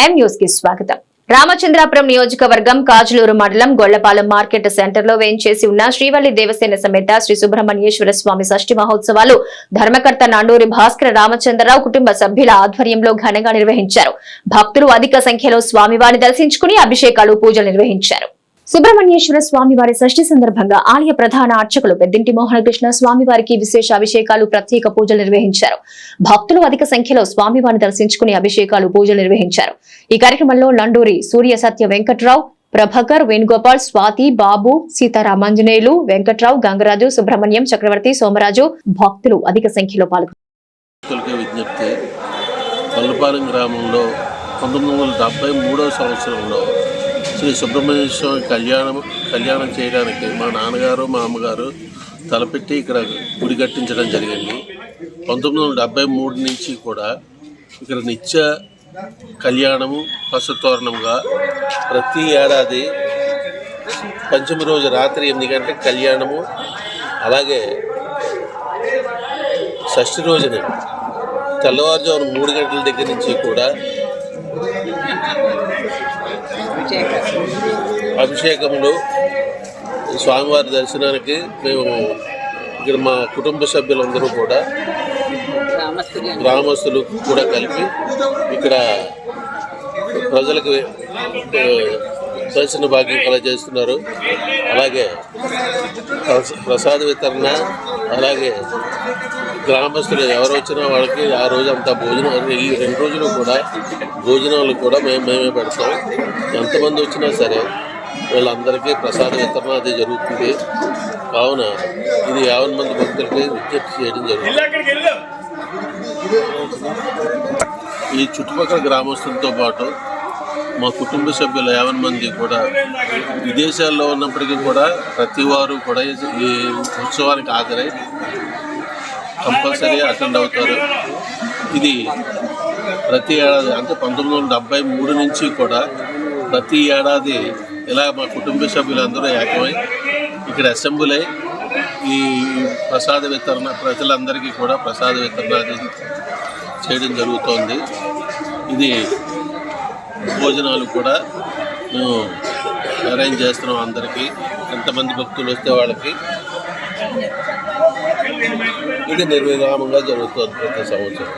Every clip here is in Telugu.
ఎం న్యూస్కి స్వాగతం. రామచంద్రాపురం నియోజకవర్గం కాజులూరు మండలం గొళ్ళపాలెం మార్కెట్ సెంటర్లో వేయించేసి ఉన్న శ్రీవల్లి దేవసేన సమేత శ్రీ సుబ్రహ్మణ్యేశ్వర స్వామి షష్ఠి మహోత్సవాలు ధర్మకర్త నండూరి భాస్కర రామచంద్రరావు కుటుంబ సభ్యుల ఆధ్వర్యంలో ఘనంగా నిర్వహించారు. భక్తులు అధిక సంఖ్యలో స్వామివారిని దర్శించుకుని అభిషేకాలు పూజలు నిర్వహించారు. సుబ్రహ్మణ్యేశ్వర స్వామి వారి షష్ఠి సందర్భంగా ఆలయ ప్రధాన అర్చకులు పెద్దింటి మోహనకృష్ణ స్వామి వారికి విశేష అభిషేకాలు ప్రత్యేక పూజలు నిర్వహించారు. భక్తులు అధిక సంఖ్యలో స్వామివారిని దర్శించుకుని అభిషేకాలు పూజలు నిర్వహించారు. ఈ కార్యక్రమంలో నండూరి సూర్య సత్య వెంకట్రావు ప్రభాకర్ వేణుగోపాల్ స్వాతి బాబు సీతారామాంజనేయులు వెంకట్రావు గంగరాజు సుబ్రహ్మణ్యం చక్రవర్తి సోమరాజు భక్తులు అధిక సంఖ్యలో పాల్గొన్నారు గ్రామంలో పంతొమ్మిది వందల డెబ్బై సంవత్సరంలో శ్రీ సుబ్రహ్మణ్య స్వామి కళ్యాణం కళ్యాణం చేయడానికి మా నాన్నగారు మా అమ్మగారు తలపెట్టి ఇక్కడ గుడి కట్టించడం జరిగింది. పంతొమ్మిది వందల డెబ్బై మూడు నుంచి కూడా ఇక్కడ నిత్య కళ్యాణము పసుతోరణంగా ప్రతి ఏడాది పంచమి రోజు రాత్రి ఎనిమిది గంటలకు కళ్యాణము అలాగే షష్ఠి రోజున తెల్లవారుజామున మూడు గంటల దగ్గర నుంచి కూడా అభిషేకములు. స్వామివారి దర్శనానికి మేము ఇక్కడ మా కుటుంబ సభ్యులందరూ కూడా గ్రామస్తులు. కూడా కలిపి ఇక్కడ ప్రజలకు దర్శన భాగ్యం కలగజేస్తున్నారు. అలాగే ప్రస- ప్రసాద వితరణ అలాగే గ్రామస్తులు ఎవరు వచ్చినా వాళ్ళకి ఆ రోజు అంతా భోజనం ఈ రెండు రోజులు కూడా భోజనాలు కూడా మేము మేమే పెడతాం. ఎంతమంది వచ్చినా సరే వీళ్ళందరికీ ప్రసాద వితరణ అది జరుగుతుంది. కావున ఇది యావన్ మంది భక్తులకి విజ్ఞప్తి చేయడం జరుగుతుంది. ఈ చుట్టుపక్కల గ్రామస్తులతో పాటు మా కుటుంబ సభ్యులు యావన్ మంది కూడా విదేశాల్లో ఉన్నప్పటికీ కూడా ప్రతి వారు కూడా ఈ- ఉత్సవానికి హాజరై కంపల్సరీ అటెండ్ అవుతారు. ఇది ప్రతి ఏడాది అంటే పంతొమ్మిది వందల డెబ్బై మూడు నుంచి కూడా ప్రతి ఏడాది ఇలా మా కుటుంబ సభ్యులందరూ ఏకమై ఇక్కడ అసెంబ్లీ అయి ఈ ప్రసాద వితరణ ప్రజలందరికీ కూడా ప్రసాద వితరణ చేయడం జరుగుతోంది. ఇది భోజనాలు కూడా మేము అరేంజ్ చేస్తున్నాం అందరికీ. ఎంతమంది భక్తులు వస్తే వాళ్ళకి ఇది నిర్విరామంగా జరుగుతుంది ప్రతి సంవత్సరం.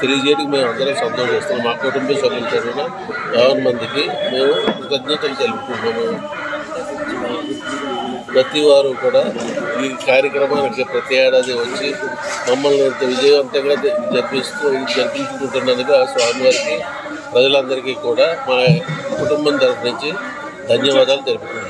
తెలియజేయడానికి మేము అందరం సంతోషిస్తున్నాం. మా కుటుంబ సభ్యుల తరఫున యావన్ మందికి మేము కృతజ్ఞతలు తెలుపుకుంటున్నాము. ప్రతి వారు కూడా ఈ కార్యక్రమానికి ప్రతి ఏడాది వచ్చి మమ్మల్ని విజయవంతంగా జరిపిస్తూ జరిపించుకుంటున్నందుకు ఆ స్వామివారికి ప్రజలందరికీ కూడా మా కుటుంబం తరఫు నుంచి ధన్యవాదాలు తెలుపుతున్నాను.